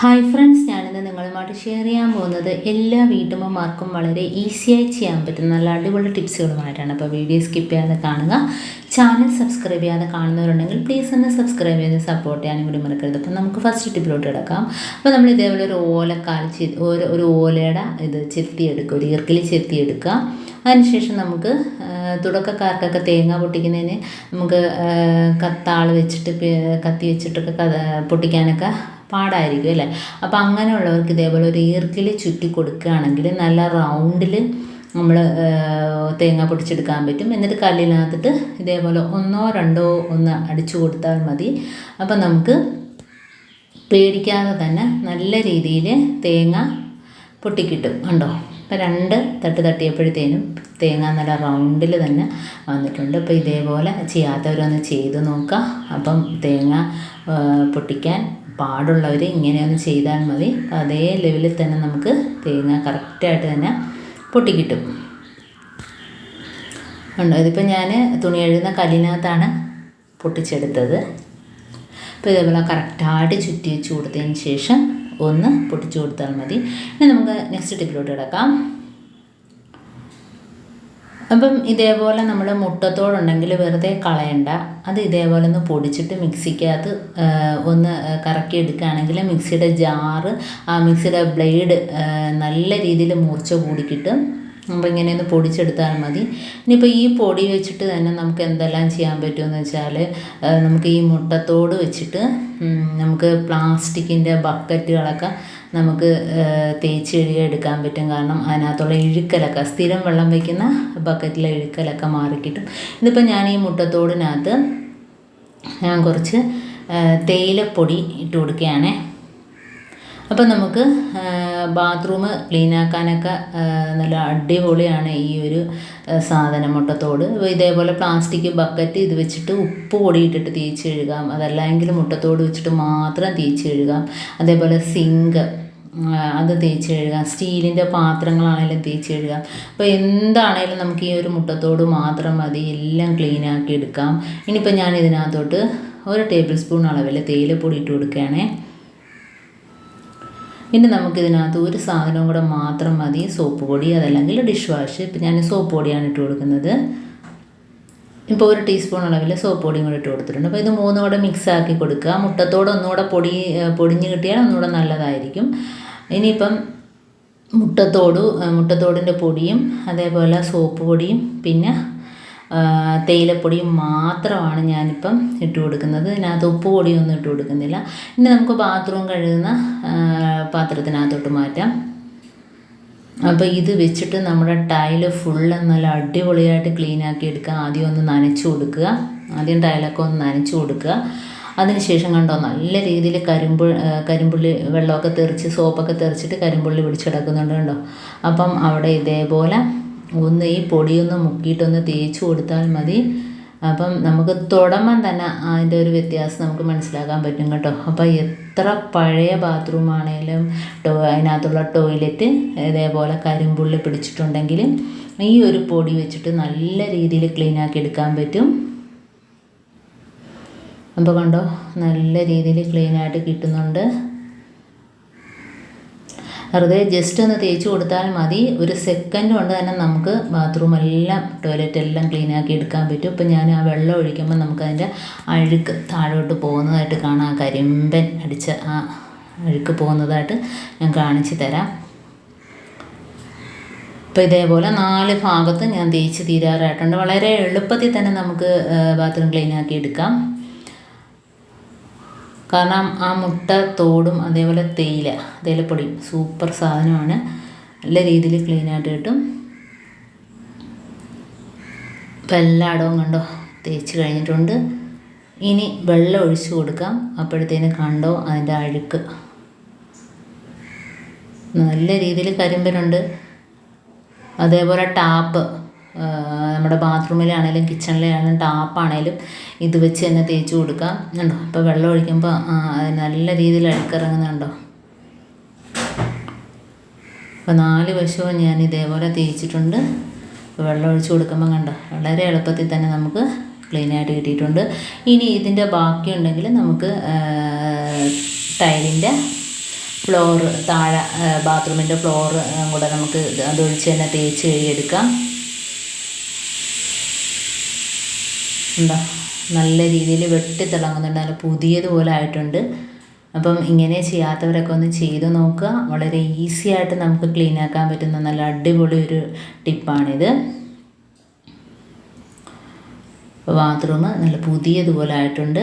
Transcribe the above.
Hi friends ഞാനിന്ന് നിങ്ങളുമായിട്ട് share ചെയ്യാൻ പോകുന്നത് എല്ലാ വീട്ടമ്മമാർക്കും വളരെ ഈസിയായി ചെയ്യാൻ പറ്റുന്ന നല്ല അടിപൊളി ടിപ്സുകളുമായിട്ടാണ് അപ്പോൾ വീഡിയോ സ്കിപ്പ് ചെയ്യാതെ കാണുക. ചാനൽ സബ്സ്ക്രൈബ് ചെയ്യാതെ കാണുന്നവരുണ്ടെങ്കിൽ പ്ലീസ് ഒന്ന് സബ്സ്ക്രൈബ് ചെയ്ത് സപ്പോർട്ട് ചെയ്യാനും കൂടി മറക്കരുത്. അപ്പോൾ നമുക്ക് ഫസ്റ്റ് ടിപ്പിലോട്ട് കിടക്കാം. അപ്പോൾ നമ്മൾ ഇതേപോലെ ഒരു ഓലക്കാൽ ചെ ഒരു ഒരു ഓലയുടെ ഇത് ചെത്തിയെടുക്കുക ഒരു ഈർക്കിലി ചെത്തിയെടുക്കുക അതിനുശേഷം നമുക്ക് തുടക്കക്കാർക്കൊക്കെ തേങ്ങ പൊട്ടിക്കുന്നതിന് നമുക്ക് കത്താൾ വെച്ചിട്ട് കത്തി വെച്ചിട്ടൊക്കെ പൊട്ടിക്കാനൊക്കെ പാടായിരിക്കും അല്ലേ? അപ്പോൾ അങ്ങനെയുള്ളവർക്ക് ഇതേപോലെ ഒരു ഈർക്കിൽ ചുറ്റി കൊടുക്കുകയാണെങ്കിൽ നല്ല റൗണ്ടിൽ നമ്മൾ തേങ്ങ പൊടിച്ചെടുക്കാൻ പറ്റും. എന്നിട്ട് കല്ലിനകത്തിട്ട് ഇതേപോലെ ഒന്നോ രണ്ടോ ഒന്ന് അടിച്ചു കൊടുത്താൽ മതി. അപ്പം നമുക്ക് പേടിക്കാതെ തന്നെ നല്ല രീതിയിൽ തേങ്ങ പൊട്ടിക്കിട്ടും. കണ്ടോ? അപ്പോൾ രണ്ട് തട്ട് തട്ടിയപ്പോഴത്തേനും തേങ്ങ നല്ല റൗണ്ടിൽ തന്നെ വന്നിട്ടുണ്ട്. അപ്പോൾ ഇതേപോലെ ചെയ്യാത്തവരൊന്ന് ചെയ്ത് നോക്കുക. അപ്പം തേങ്ങ പൊട്ടിക്കാൻ പാടുള്ളവർ ഇങ്ങനെയൊന്ന് ചെയ്താൽ മതി. അതേ ലെവലിൽ തന്നെ നമുക്ക് തേങ്ങ കറക്റ്റായിട്ട് തന്നെ പൊട്ടിക്കിട്ടും. ഉണ്ടോ ഇതിപ്പോൾ ഞാൻ തുണി എഴുതുന്ന കല്ലിനകത്താണ് പൊട്ടിച്ചെടുത്തത്. അപ്പോൾ ഇതേപോലെ കറക്റ്റായിട്ട് ചുറ്റി വെച്ച് കൊടുത്തതിന് ശേഷം ഒന്ന് പൊട്ടിച്ചു കൊടുത്താൽ മതി. ഇനി നമുക്ക് നെക്സ്റ്റ് ടിപ്പിലോട്ട് കിടക്കാം. അപ്പം ഇതേപോലെ നമ്മൾ മുട്ടത്തോടുണ്ടെങ്കിൽ വെറുതെ കളയണ്ട. അത് ഇതേപോലെ ഒന്ന് പൊടിച്ചിട്ട് മിക്സിക്കകത്ത് ഒന്ന് കറക്കി എടുക്കുകയാണെങ്കിൽ മിക്സിയുടെ ജാറ് ആ മിക്സിയുടെ ബ്ലേഡ് നല്ല രീതിയിൽ മൂർച്ച കൂടി കിട്ടും അപ്പോൾ ഇങ്ങനെ ഒന്ന് പൊടിച്ചെടുത്താൽ മതി. ഇനിയിപ്പോൾ ഈ പൊടി വെച്ചിട്ട് തന്നെ നമുക്ക് എന്തെല്ലാം ചെയ്യാൻ പറ്റുമെന്ന് വെച്ചാൽ നമുക്ക് ഈ മുട്ടത്തോട് വെച്ചിട്ട് നമുക്ക് പ്ലാസ്റ്റിക്കിന്റെ ബക്കറ്റുകളൊക്കെ നമുക്ക് തേച്ച് കഴുകി എടുക്കാൻ പറ്റും. കാരണം അതിനകത്തുള്ള ഇഴുക്കലൊക്കെ സ്ഥിരം വെള്ളം വയ്ക്കുന്ന ബക്കറ്റിലെ ഇഴുക്കലൊക്കെ മാറിക്കിട്ടും. ഇതിപ്പോൾ ഞാൻ ഈ മുട്ടത്തോടിനകത്ത് ഞാൻ കുറച്ച് തേയിലപ്പൊടി ഇട്ട് കൊടുക്കുകയാണേ. അപ്പം നമുക്ക് ബാത്റൂം ക്ലീൻ ആക്കാനൊക്കെ നല്ല അടിപൊളിയാണ് ഈ ഒരു സാധനം മുട്ടത്തോട്. ഇതേപോലെ പ്ലാസ്റ്റിക് ബക്കറ്റ് ഇത് വെച്ചിട്ട് ഉപ്പ് പൊടിയിട്ടിട്ട് തേച്ച് കഴുകാം. അതല്ലെങ്കിൽ മുട്ടത്തോട് വെച്ചിട്ട് മാത്രം തേച്ച് കഴുകാം. അതേപോലെ സിങ്ക് അത് തേച്ച് കഴുകാം. സ്റ്റീലിന്റെ പാത്രങ്ങളാണെങ്കിലും തേച്ച് കഴുകാം. അപ്പോൾ എന്താണേലും നമുക്ക് ഈ ഒരു മുട്ടത്തോട് മാത്രം മതി. എല്ലാം ക്ലീൻ ആക്കി എടുക്കാം. ഇനിയിപ്പോൾ ഞാൻ ഇതിനകത്തോട്ട് ഒരു ടേബിൾ സ്പൂൺ അളവിൽ തേയിലപ്പൊടി ഇട്ട് കൊടുക്കുകയാണേ. ഇനി നമുക്കിതിനകത്ത് ഒരു സാധനവും കൂടെ മാത്രം മതി. സോപ്പ് പൊടി അതല്ലെങ്കിൽ ഡിഷ് വാഷ് ഇപ്പം ഞാൻ സോപ്പ് പൊടിയാണ് ഇട്ട് കൊടുക്കുന്നത്. ഇപ്പോൾ ഒരു ടീസ്പൂൺ അളവിൽ സോപ്പ് പൊടിയും കൂടെ ഇട്ട് കൊടുത്തിട്ടുണ്ട്. അപ്പോൾ ഇത് മൂന്നും കൂടെ മിക്സ് ആക്കി കൊടുക്കുക. മുട്ടത്തോട് ഒന്നുകൂടെ പൊടി പൊടിഞ്ഞ് കിട്ടിയാൽ ഒന്നുകൂടെ നല്ലതായിരിക്കും. ഇനിയിപ്പം മുട്ടത്തോട് മുട്ടത്തോടിന്റെ പൊടിയും അതേപോലെ സോപ്പ് പൊടിയും പിന്നെ ആ, തേയിലപ്പൊടിയും മാത്രമാണ് ഞാനിപ്പം ഇട്ട് കൊടുക്കുന്നത്. ഇതിനകത്ത് ഉപ്പ് പൊടിയൊന്നും ഇട്ട് കൊടുക്കുന്നില്ല. ഇനി നമുക്ക് ബാത്റൂം കഴുകുന്ന പാത്രത്തിനകത്തോട്ട് മാറ്റാം. അപ്പോൾ ഇത് വെച്ചിട്ട് നമ്മുടെ ടൈൽ ഫുള്ള് നല്ല അടിപൊളിയായിട്ട് ക്ലീൻ ആക്കി എടുക്കുക. ആദ്യം ഒന്ന് നനച്ചു കൊടുക്കുക. ആദ്യം ടൈലൊക്കെ ഒന്ന് നനച്ചു കൊടുക്കുക. അതിനുശേഷം കണ്ടോ നല്ല രീതിയിൽ കരിമ്പു കരിമ്പുള്ളി വെള്ളമൊക്കെ തെറിച്ച് സോപ്പൊക്കെ തെറിച്ചിട്ട് കരിമ്പുള്ളി പിടിച്ചെടുക്കുന്നുണ്ട് കണ്ടോ? അപ്പം അവിടെ ഇതേപോലെ ഒന്ന് ഈ പൊടിയൊന്ന് മുക്കിയിട്ടൊന്ന് തേച്ച് കൊടുത്താൽ മതി. അപ്പം നമുക്ക് തുടമ്പം തന്നെ അതിന്റെ ഒരു വ്യത്യാസം നമുക്ക് മനസ്സിലാക്കാൻ പറ്റും കേട്ടോ. അപ്പം എത്ര പഴയ ബാത്റൂം ആണെങ്കിലും ടോ അതിനകത്തുള്ള ടോയ്ലറ്റ് ഇതേപോലെ കരിമ്പുള്ളി പിടിച്ചിട്ടുണ്ടെങ്കിൽ ഈ ഒരു പൊടി വെച്ചിട്ട് നല്ല രീതിയിൽ ക്ലീൻ ആക്കി എടുക്കാൻ പറ്റും. അപ്പോൾ കണ്ടോ നല്ല രീതിയിൽ ക്ലീൻ ആയിട്ട് കിട്ടുന്നുണ്ട്. വെറുതെ ജസ്റ്റ് ഒന്ന് തേച്ച് കൊടുത്താൽ മതി. ഒരു സെക്കൻഡ് കൊണ്ട് തന്നെ നമുക്ക് ബാത്റൂം എല്ലാം ടോയ്ലറ്റ് എല്ലാം ക്ലീൻ ആക്കി എടുക്കാൻ പറ്റും. ഇപ്പം ഞാൻ ആ വെള്ളം ഒഴിക്കുമ്പോൾ നമുക്ക് അതിന്റെ അഴുക്ക് താഴോട്ട് പോകുന്നതായിട്ട് കാണാം. കരിമ്പൻ അടിച്ച ആ അഴുക്ക് പോകുന്നതായിട്ട് ഞാൻ കാണിച്ചു തരാം. അപ്പോൾ ഇതേപോലെ നാല് ഭാഗത്ത് ഞാൻ തേച്ച് തീരാറായിട്ടുണ്ട്. വളരെ എളുപ്പത്തിൽ തന്നെ നമുക്ക് ബാത്റൂം ക്ലീൻ ആക്കി എടുക്കാം. കാരണം ആ മുട്ട തോടും അതേപോലെ തേയില തേയിലപ്പൊടിയും സൂപ്പർ സാധനമാണ്. നല്ല രീതിയിൽ ക്ലീൻ ആയിട്ട് കിട്ടും. ഇപ്പം എല്ലായിടവും കണ്ടോ തേച്ച് കഴിഞ്ഞിട്ടുണ്ട്. ഇനി വെള്ളം ഒഴിച്ചു കൊടുക്കാം. അപ്പോഴത്തേന് കണ്ടോ അതിന്റെ അഴുക്ക്. നല്ല രീതിയിൽ കരിമ്പനുണ്ട്. അതേപോലെ ടാപ്പ്. നമ്മുടെ ബാത്റൂമിലാണേലും കിച്ചണിലാണെങ്കിലും ടാപ്പാണേലും ഇത് വെച്ച് തന്നെ തേച്ച് കൊടുക്കാം. കണ്ടോ? അപ്പോൾ വെള്ളം ഒഴിക്കുമ്പോൾ നല്ല രീതിയിൽ അഴുക്കിറങ്ങുന്നുണ്ടോ അപ്പോൾ നാല് വശവും ഞാൻ ഇതേപോലെ തേച്ചിട്ടുണ്ട്. വെള്ളം ഒഴിച്ച് കൊടുക്കുമ്പോൾ കണ്ടോ? വളരെ എളുപ്പത്തിൽ തന്നെ നമുക്ക് ക്ലീനായിട്ട് കിട്ടിയിട്ടുണ്ട്. ഇനി ഇതിന്റെ ബാക്കിയുണ്ടെങ്കിൽ നമുക്ക് ടൈലിന്റെ ഫ്ലോർ താഴെ ബാത്റൂമിന്റെ ഫ്ലോർ കൂടെ നമുക്ക് അതൊഴിച്ച് തന്നെ തേച്ച് കഴുകിയെടുക്കാം. എന്താ നല്ല രീതിയിൽ വെട്ടിത്തിളങ്ങുന്നുണ്ട്. നല്ല പുതിയതുപോലെ ആയിട്ടുണ്ട്. അപ്പം ഇങ്ങനെ ചെയ്യാത്തവരൊക്കെ ഒന്ന് ചെയ്ത് നോക്കുക. വളരെ ഈസി ആയിട്ട് നമുക്ക് ക്ലീൻ ആക്കാൻ പറ്റുന്ന നല്ല അടിപൊളി ഒരു ടിപ്പാണിത്. ബാത്റൂം നല്ല പുതിയതുപോലെ ആയിട്ടുണ്ട്.